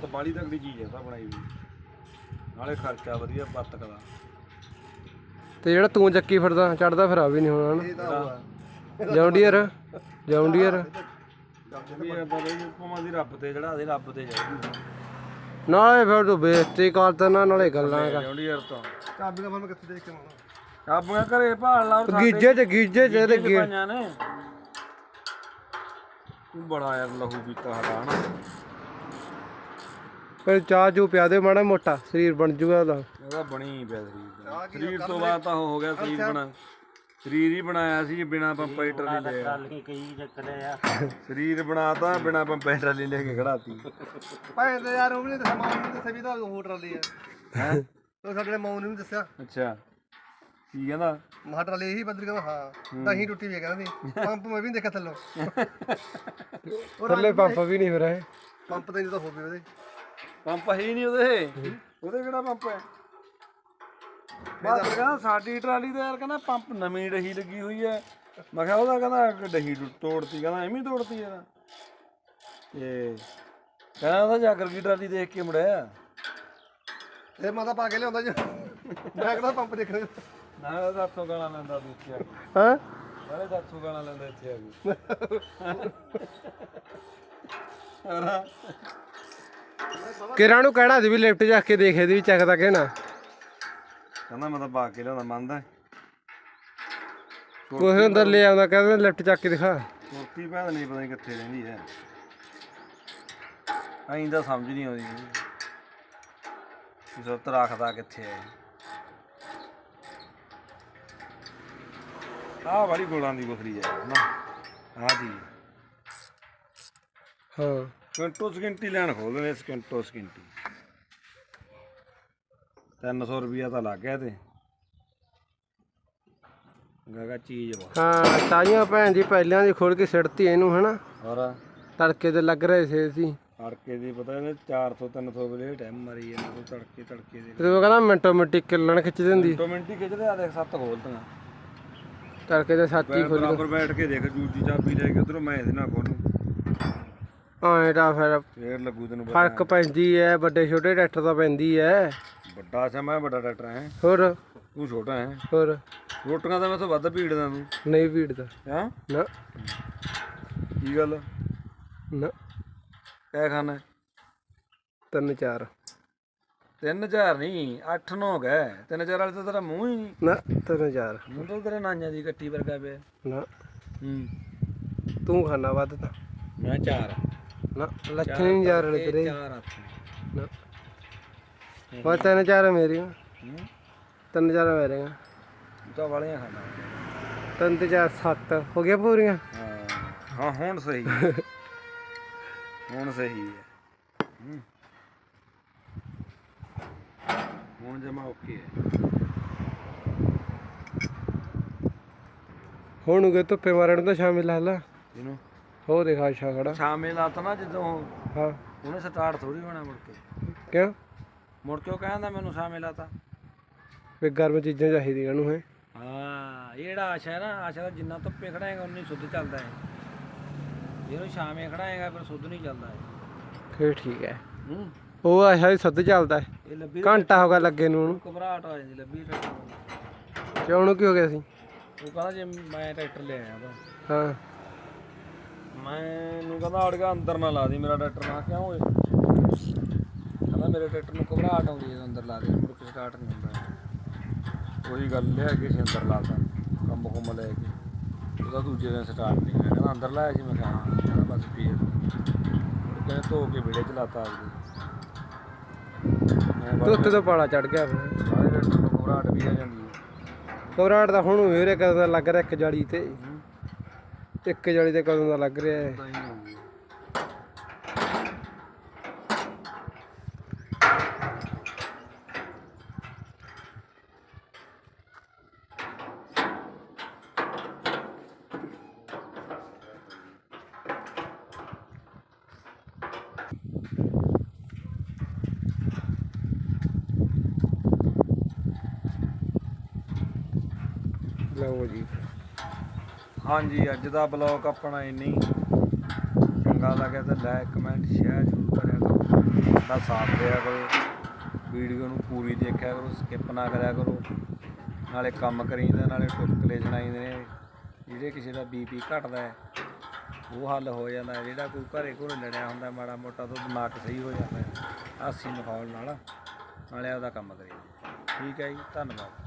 ਤਾਂ ਬਾਲੀ ਤੱਕ ਦੀ ਚੀਜ਼ ਹੈ ਤਾਂ ਬਣਾਈ ਵੀ ਨਾਲੇ ਖਰਚਾ ਵਧੀਆ ਬੱਤਕ ਦਾ ਤੇ ਜਿਹੜਾ ਤੂੰ ਚੱਕੀ ਫਿਰਦਾ ਚੜਦਾ ਫਿਰ ਆ ਵੀ ਨਹੀਂ ਹੋਣਾ ਇਹ ਤਾਂ ਜੌਂਡੀਅਰ ਜੌਂਡੀਅਰ। ਵੀ ਆਪਾਂ ਬਈ ਭਾਵੇਂ ਦੀ ਰੱਬ ਤੇ ਜਿਹੜਾ ਦੇ ਰੱਬ ਤੇ ਜਾਊਗੀ ਨਾਲੇ ਫਿਰ ਤੂੰ ਬੇਇੱਜ਼ਤੀ ਕਰਦਾ ਨਾ ਨਾਲੇ ਗੱਲਾਂ ਕਰ। ਜੌਂਡੀ ਯਾਰ ਤਾਂ। ਚਾਬੀ ਦਾ ਮੈਂ ਕਿੱਥੇ ਦੇਖ ਕੇ ਆਉਣਾ। ਆਪਣਾ ਘਰੇ ਭਾਲ ਲਾ ਉਹ ਗੀਜੇ ਚ ਗੀਜੇ ਚ ਇਹਦੇ ਗੇ ਪਾਈਆਂ ਨੇ। ਤੂੰ ਬੜਾ ਯਾਰ ਲਹੂ ਪੀਤਾ ਹਟਾ ਨਾ ਫਿਰ ਚਾਹ ਚੂ ਪਿਆ ਦੇ ਮਾੜਾ ਮੋਟਾ ਸਰੀਰ ਬਣ ਜੂਗਾ ਉਹਦਾ ਇਹਦਾ ਬਣੀ ਪਿਆ ਸਰੀਰ ਦਾ। ਸਰੀਰ ਤੋਂ ਬਾਅਦ ਤਾਂ ਉਹ ਹੋ ਗਿਆ ਸਰੀਰ ਬਣਾ। ਸਰੀਰ ਹੀ ਬਣਾਇਆ ਸੀ ਬਿਨਾ ਪੰਪਾਂ ਟਰਾਲੀ ਲੈ ਗੱਲ ਕੀ ਕਈ ਚੱਕਦੇ ਆ। ਸਰੀਰ ਬਣਾਤਾ ਬਿਨਾ ਪੰਪਾਂ ਟਰਾਲੀ ਲੈ ਕੇ ਖੜਾਤੀ। ਭਾਵੇਂ ਤੇ ਯਾਰ ਉਹ ਵੀ ਨਹੀਂ ਦੱਸਿਆ ਮਾਂ ਨੂੰ ਦੱਸਿਆ ਵੀ ਤਾਂ ਹੋਰ ਟਰਾਲੀ ਹੈ ਹੈ? ਉਹ ਸਾਡੇ ਮਾਂ ਨੂੰ ਵੀ ਦੱਸਿਆ। ਅੱਛਾ। ਕੀ ਕਹਿੰਦਾ? ਮਹਾ ਟਰਾਲੀ ਇਹੀ ਬੰਦਰ ਕਹਿੰਦਾ ਹਾਂ। ਤਾਂ ਹੀ ਟੁੱਟੀ ਵੀ ਹੈ ਕਹਿੰਦਾ ਸੀ ਪੰਪ ਮੈਂ ਵੀ ਨੀ ਦੇਖਿਆ ਥੱਲੋਂ। ਥੱਲੇ ਪੰਪ ਵੀ ਨਹੀਂ ਫਿਰ ਇਹ। ਪੰਪ ਤਾਂ ਨਹੀਂ ਤਾਂ ਹੋਵੇ ਉਹਦੇ। ਪੰਪ ਹੈ ਹੀ ਨਹੀਂ ਉਹਦੇ। ਉਹਦੇ ਕਿਹੜਾ ਪੰਪ ਹੈ? ਬਾਅਦ ਕਹਿੰਦਾ ਸਾਡੀ ਟਰਾਲੀ ਤੇ ਯਾਰ ਕਹਿੰਦਾ ਪੰਪ ਨਵੀਂ ਡਹੀ ਲੱਗੀ ਹੋਈ ਹੈ। ਮੈਂ ਕਿਹਾ ਉਹਦਾ ਕਹਿੰਦਾ ਡਹੀ ਟੁ- ਤੋੜਤੀ ਕਹਿੰਦਾ ਐਵੇਂ ਹੀ ਤੋੜਤੀ ਯਾਰ। ਤੇ ਕਹਿੰਦਾ ਉਹਦਾ ਜਾਗਰ ਕੀ ਟਰਾਲੀ ਦੇਖ ਕੇ ਮੁੜਿਆ। ਇਹ ਮਾਤਾ ਪਾ ਕੇ ਲਿਆਉਂਦਾ ਜੀ। ਮੈਂ ਕਹਿੰਦਾ ਪੰਪ ਦੇਖਣੇ। ਨਾ ਉਹਦਾ ਦੱਸੋ ਗਾਣਾ ਲੈਂਦਾ ਤੂੰ ਇੱਥੇ ਆ ਕੇ। ਹਾਂ? ਨਾਲੇ ਦੱਸੋ ਗਾਣਾ ਲੈਂਦਾ ਇੱਥੇ ਆ ਕੇ। ਹੋਰ ਕਿਰਾਂ ਨੂੰ ਕਹਿਣਾ ਸੀ ਵੀ ਲਿਫਟ ਜਾ ਕੇ ਦੇਖੇ ਦੀ ਵੀ ਚੱਕਦਾ ਕਿ ਨਾ। ਕਹਿੰਦਾ ਮੈਂ ਤਾਂ ਪਾ ਕੇ ਲਿਆਉਂਦਾ ਮੰਨਦਾ। ਕੁਛ ਅੰਦਰ ਲੈ ਆਉਂਦਾ ਕਹਿੰਦਾ ਲਿਫਟ ਚੱਕ ਕੇ ਦਿਖਾ। ਮੂਰਤੀ ਭੈਣ ਨਹੀਂ ਪਤਾ ਨਹੀਂ ਕਿੱਥੇ ਰਹਿੰਦੀ ਹੈ। ਐਂ ਤਾਂ ਸਮਝ ਨਹੀਂ ਆਉਂਦੀ। ਕਿ ਸੁਰਤ ਰੱਖਦਾ ਕਿੱਥੇ ਹੈ ਆਹ ਵਾਲੀ ਗੋਲਾਂ ਦੀ ਗੁਥਰੀ ਹੈ ਨਾ। ਆਹ ਜੀ। ਹਾਂ। ਸਕਿੰਟੋ ਸਕਿੰਟੀ ਲੈਣ ਖੋਲਦੇ ਨੇ ਸਕਿੰਟੋ ਸਕਿੰਟੀ। 300 ਰੁਪਿਆ ਤਾਂ ਲੱਗ ਗਿਆ ਤੇ। ਗਾਗਾ ਚੀਜ਼ ਵਾ ਹਾਂ ਤਾਈਆਂ ਭੈਣ ਜੀ ਪਹਿਲਿਆਂ ਦੀ ਖੋਲ ਕੇ ਸਿੱਟਤੀ ਇਹਨੂੰ ਹਨਾ? ਹੋਰ? ਤੜਕੇ ਤੇ ਲੱਗ ਰਹੇ ਸੀ ਅਸੀਂ। ਤੜਕੇ ਦੀ ਪਤਾ ਇਹਨੇ 400 300 ਵਲੇ ਟਾਈਮ ਮਾਰੀ ਕੋਈ ਤੜਕੇ ਤੜਕੇ ਦੇ। ਤੇ ਉਹ ਕਹਿੰਦਾ ਮਿੰਟੋ ਮਿੰਟੀ ਕਿੱਲਣ ਖਿੱਚ ਦਿੰਦੀ। ਮਿੰਟੋ ਮਿੰਟੀ ਖਿੱਚਦੇ ਆ ਦੇਖ ਸੱਤ ਖੋਲਦੀਆਂ ਤੜਕੇ ਤੇ ਸਾਥੀ ਖੋਲ ਬਰਾਬਰ ਬੈਠ ਕੇ ਦੇਖ ਦੂਜੀ ਚਾਬੀ ਲੈ ਕੇ ਉਧਰੋਂ ਮੈਂ ਇਹਦੇ ਨਾਲ ਖੋਲੂ ਆਏ ਤਾਂ ਫਿਰ ਫੇਰ ਲੱਗੂ ਤੈਨੂੰ ਪਤਾ ਫ਼ਰਕ ਪੈਂਦੀ ਐ ਵੱਡੇ ਛੋਟੇ ਟਰੈਕਟਰ ਦਾ ਪੈਂਦੀ ਐ। ਵੱਡਾ ਸਾ ਮੈਂ ਵੱਡਾ ਡਾਕਟਰ ਹੈ। ਹੋਰ? ਤੂੰ ਛੋਟਾ ਹੈ। ਹੋਰ? ਰੋਟੀਆਂ ਤਾਂ ਮੈਂ ਤੋਂ ਵੱਧ ਭੀੜਦਾ ਤੂੰ। ਨਹੀਂ ਭੀੜਦਾ। ਹਾਂ? ਨਾ। ਕੀ ਗੱਲ? ਨਾ। ਕਹਿ ਖਾਣਾ? ਤਿੰਨ ਚਾਰ। ਤਿੰਨ ਚਾਰ ਨਹੀਂ 8 9 ਗਏ ਤਿੰਨ ਚਾਰ ਵਾਲੇ ਤਾਂ ਤੇਰਾ ਮੂੰਹ ਹੀ ਨਹੀਂ। ਨਾ ਤਿੰਨ ਚਾਰ ਮੂੰਹ ਤਾਂ ਤੇਰੇ ਨਾਈਆਂ ਦੀ ਕੱਟੀ ਵਰਗਾ ਪਿਆ। ਨਾ। ਹੂੰ। ਤੂੰ ਖਾਣਾ ਵੱਧ ਤਾਂ। ਮੈਂ ਚਾਰ। ਨਾ ਲੱਛਣ ਨਹੀਂ ਜਾ ਰਹੇ ਤੇਰੇ। ਨਾ। ਉਹ ਤਿੰਨ ਚਾਰ ਮੇਰੀਆਂ। ਹੂੰ। ਤਿੰਨ ਚਾਰ ਮੇਰੀਆਂ। ਤੂੰ ਵਾਲੀਆਂ ਖਾਣਾ ਤਿੰਨ ਤੇ ਚਾਰ ਸੱਤ। ਹੋ ਗਿਆ ਪੂਰੀਆਂ? ਹਾਂ। ਹਾਂ ਹੁਣ ਸਹੀ ਹੁਣ ਸਹੀ ਹੈ। ਹੂੰ। ਹੁਣ ਜਮਾ ਓਕੇ ਹੈ। ਹੁਣ ਉਗੇ ਧੁੱਪੇ ਮਾਰਨ ਤੋਂ ਸ਼ਾਮੇ ਲਾ ਲਾ। ਇਹਨੂੰ ਹੋ ਦੇਖ ਆਸ਼ਾ ਖੜਾ। ਸ਼ਾਮੇ ਲਾਤਾ ਨਾ ਜਦੋਂ ਹਾਂ। ਉਹਨੇ ਸਟਾਰਟ ਥੋੜੀ ਹੋਣਾ ਮੁੜ ਕੇ। ਕਿਉਂ? ਮੁੜ ਕੇ ਉਹ ਕਹਿੰਦਾ ਮੈਨੂੰ ਸ਼ਾਮੇ ਲਾਤਾ ਵੀ ਗਰਮ ਚੀਜ਼ਾਂ ਚਾਹੀਦੀਆਂ ਨੂੰ ਹੈ। ਹਾਂ ਇਹ ਜਿਹੜਾ ਆਸ਼ਾ ਹੈ ਨਾ ਆਸ਼ਾ ਦਾ ਜਿੰਨਾ ਧੁੱਪੇ ਖੜਾਏਗਾ ਉਨੀ ਸੁੱਧ ਚੱਲਦਾ ਹੈ। ਜੇ ਉਹਨੂੰ ਛਾਵੇਂ ਖੜਾਏਗਾ ਫਿਰ ਸੁੱਧ ਨਹੀਂ ਚੱਲਦਾ ਹੈ ਫੇਰ ਠੀਕ ਹੈ। ਹੂੰ। ਉਹ ਆਸ਼ਾ ਹੀ ਸੁੱਧ ਚੱਲਦਾ ਹੈ। ਇਹ ਲੱਭੀ ਘੰਟਾ ਹੋ ਗਿਆ ਲੱਗੇ ਨੂੰ ਉਹਨੂੰ। ਘਬਰਾਹਟ ਆ ਜਾਂਦੀ ਲੱਭੀ ਟਰੈਕਟਰ ਨੂੰ। ਕਿਉਂ ਉਹਨੂੰ ਕੀ ਹੋ ਗਿਆ ਸੀ? ਉਹ ਕਹਿੰਦਾ ਜੇ ਮੈਂ ਟਰੈਕਟਰ ਲੈ ਆਇਆ ਵਾ ਹਾਂ। ਮੈਨੂੰ ਕਹਿੰਦਾ ਅੜ ਗਿਆ ਅੰਦਰ ਨਾ ਲਾ ਦੇ ਮੇਰਾ ਟਰੈਕਟਰ। ਨਾ ਕਿਉਂ ਓਏ। ਕਹਿੰਦਾ ਮੇਰੇ ਟਰੈਕਟਰ ਨੂੰ ਘਬਰਾਹਟ ਆਉਂਦੀ ਹੈ ਅੰਦਰ ਲਾ ਦੇ। ਮੁੜ ਕੇ ਸਟਾਰਟ ਨਹੀਂ ਹੁੰਦਾ। ਉਹੀ ਗੱਲ ਲਿਆ ਕੇ ਸੀ ਅੰਦਰ ਲਾਤਾ ਕੰਮ ਕੁੰਮ ਲੈ ਕੇ। ਉਹਦਾ ਦੂਜੇ ਦਿਨ ਸਟਾਰਟ ਨਹੀਂ ਹੋਇਆ। ਕਹਿੰਦਾ ਅੰਦਰ ਲਾਇਆ ਸੀ? ਮੈਂ ਕਿਹਾ ਹਾਂ ਕਹਿੰਦਾ ਬਸ ਫੇਰ। ਮੁੜ ਕੇ ਧੋ ਕੇ ਵਿੜੇ ਚ ਲਾਤਾ ਆਪਦੇ। ਮੈਂ ਤੇ ਪਾਲਾ ਚੜ ਗਿਆ ਫਿਰ। ਸਾਰੇ ਘਬਰਾਹਟ ਵੀ ਆ ਜਾਂਦੀ ਹੈ ਘਬਰਾਹਟ ਤਾਂ ਹੁਣ ਵੀਰੇ ਕਦੋਂ ਦਾ ਲੱਗ ਰਿਹਾ ਇੱਕ ਜਾਲੀ ਤੇ। ਇੱਕ ਜਾਲੀ ਤੇ ਕਦੋਂ ਦਾ ਲੱਗ ਰਿਹਾ ਹੈ ਤਾਂ ਹੀ ਹੁੰਦੀ ਹੈ ਜੀ। ਹਾਂਜੀ, ਅੱਜ ਦਾ ਬਲੌਗ ਆਪਣਾ ਇੰਨੀ ਚੰਗਾ ਲੱਗਿਆ ਤਾਂ ਲਾਈਕ ਕਮੈਂਟ ਸ਼ੇਅਰ ਜ਼ਰੂਰ ਕਰਿਆ ਕਰੋ। ਦਾ ਸਾਥ ਦਿਆ ਕਰੋ। ਵੀਡੀਓ ਨੂੰ ਪੂਰੀ ਦੇਖਿਆ ਕਰੋ ਸਕਿਪ ਨਾ ਕਰਿਆ ਕਰੋ। ਨਾਲੇ ਕੰਮ ਕਰੀਂਦੇ, ਨਾਲੇ ਟੁਟਕਲੇ ਸੁਣਾਈਦੇ ਨੇ। ਜਿਹੜੇ ਕਿਸੇ ਦਾ ਬੀਪੀ ਘਟਦਾ ਹੈ, ਉਹ ਹੱਲ ਹੋ ਜਾਂਦਾ ਹੈ। ਜਿਹੜਾ ਕੋਈ ਘਰੇ ਘਰੇ ਲੜਿਆ ਹੁੰਦਾ, ਮਾੜਾ ਮੋਟਾ ਤੋਂ ਦਿਮਾਗ ਸਹੀ ਹੋ ਜਾਂਦਾ ਹੈ। ਹਾਸੀ ਮਖੌਲ ਨਾਲ। ਨਾਲੇ ਆਪਦਾ ਕੰਮ ਕਰੀਏ। ਠੀਕ ਹੈ ਜੀ, ਧੰਨਵਾਦ।